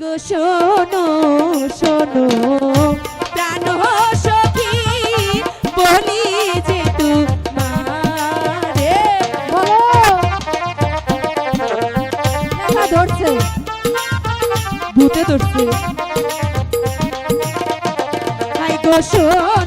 গো শোনো শোনো। প্রাণ সখী বলি যে তোমারে। ধরছে। ভূতে ধরছে। গো শোনো।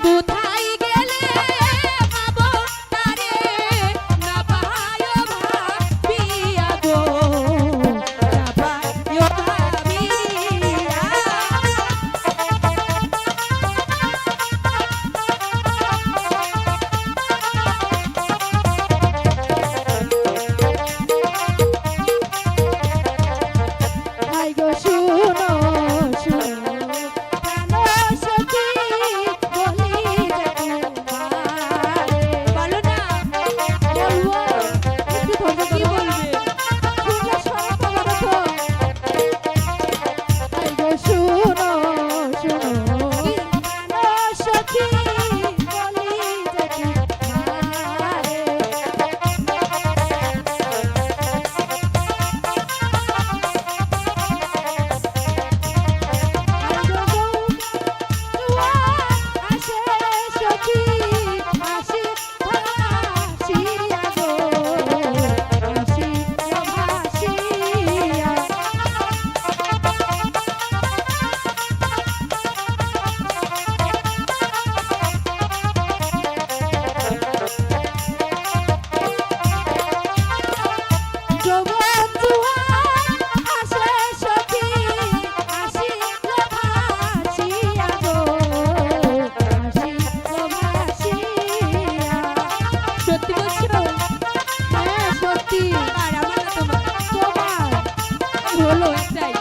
puta. দেয়